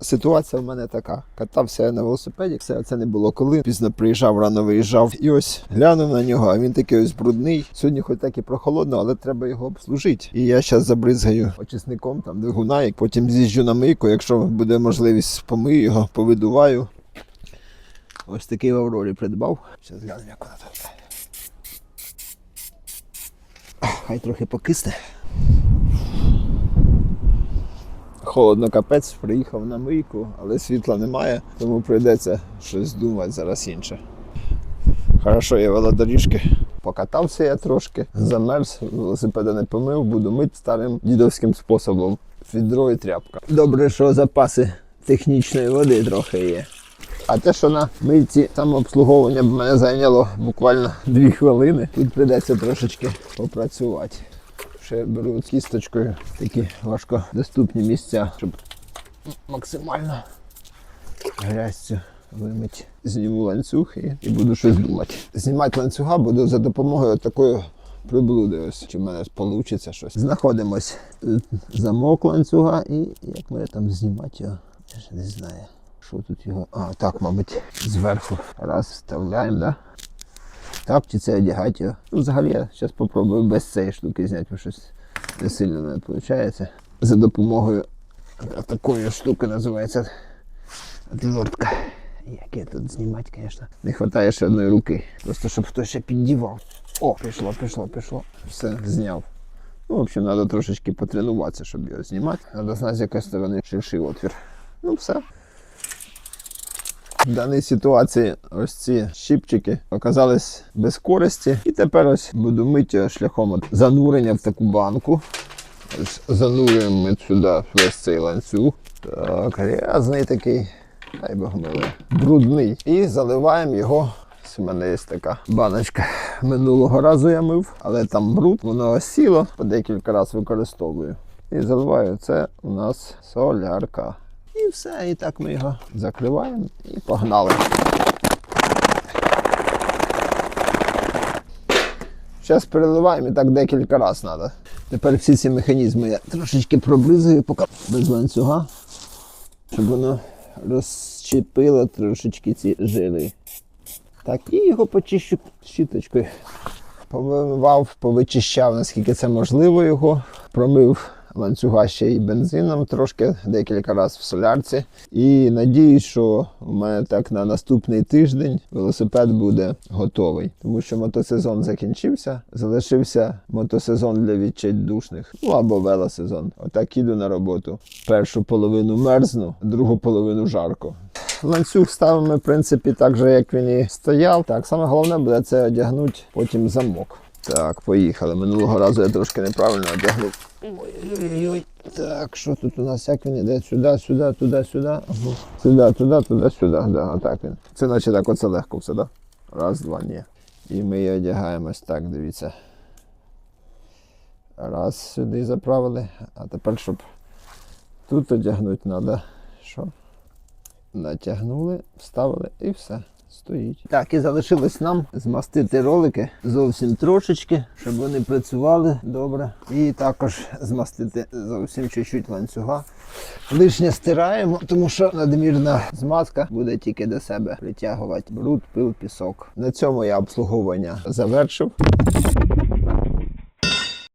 Ситуація в мене така. Катався я на велосипеді, все це не було коли. Пізно приїжджав, рано виїжджав. І ось глянув на нього, а він такий ось брудний. Сьогодні хоч так і прохолодно, але треба його обслужити. І я зараз забризгаю очисником там двигуна, і потім з'їжджу на мийку. Якщо буде можливість, помию його, повидуваю. Ось такий в Аврорі придбав. Зараз глянемо, як вона тут. Хай трохи покисне. Холодно капець, приїхав на мийку, але світла немає, тому прийдеться щось думати зараз інше. Хорошо, є велодоріжки. Покатався я трошки, замерз, велосипеда не помив, буду мити старим дідовським способом. Відро і тряпка. Добре, що запаси технічної води трохи є. А те, що на мийці самообслуговування мене зайняло буквально 2 хвилини, тут прийдеться трошечки попрацювати. Ще беру кісточкою такі важкодоступні місця, щоб максимально грязь цю вимити. Зніму ланцюг і, і буду щось думати. Знімати ланцюга буду за допомогою такої приблуди. Ось чи в мене вийде щось. Знаходимось. Замок ланцюга і як мене там знімати його, я ж не знаю. Що тут його? А, так, мабуть, зверху. Раз вставляємо, да? Так, чи це одягати його. Ну, взагалі я зараз спробую без цієї штуки зняти, бо щось не сильно не виходить. За допомогою такої штуки називається отвертка. Як я тут знімати, звісно. Не вистачає ще одної руки. Просто щоб хтось ще піддівав. О, пішло, пішло, пішло. Все, зняв. Ну, в общем, треба трошечки потренуватися, щоб його знімати. Треба знати, з якої сторони ширший отвір. Ну, все. В даній ситуації ось ці щипчики оказались без користі. І тепер ось буду мити шляхом от занурення в таку банку. Ось занурюємо ми сюди весь цей ланцюг. Так, грязний такий, дай Бог милий, брудний. І заливаємо його. У мене є така баночка. Минулого разу я мив, але там бруд, воно осіло, по декілька разів використовую. І заливаю це у нас солярка. І все, і так ми його закриваємо і погнали. Зараз переливаємо і так декілька разів треба. Тепер всі ці механізми я трошечки проблизую, поки без ланцюга, щоб воно розчепило трошечки ці жили. Так, і його почищу щіточкою. Повимивав, повичищав, наскільки це можливо його. Промив ланцюга ще й бензином трошки, декілька разів в солярці. І надіюсь, що у мене так на наступний тиждень велосипед буде готовий. Тому що мотосезон закінчився, залишився мотосезон для відчайдушних, ну або велосезон. Отак іду на роботу. Першу половину мерзну, другу половину жарко. Ланцюг ставимо, в принципі, так же, як він і стояв. Так, саме головне буде це одягнути потім замок. Так, поїхали. Минулого разу я трошки неправильно одягнув. Ой-ой-ой. Так, що тут у нас? Як він іде? Сюди, сюди, туди, сюди. Сюди, туди, туди, сюди. Да, отак він. Це наче так оце легко все, да? Раз, два, ні. І ми її одягаємось так, дивіться. Раз сюди заправили. А тепер, щоб тут одягнути треба. Що? Натягнули, вставили і все. Стоїть. Так, і залишилось нам змастити ролики зовсім трошечки, щоб вони працювали добре. І також змастити зовсім чуть-чуть ланцюга. Лишнє стираємо, тому що надмірна змазка буде тільки до себе притягувати бруд, пил, пісок. На цьому я обслуговування завершив.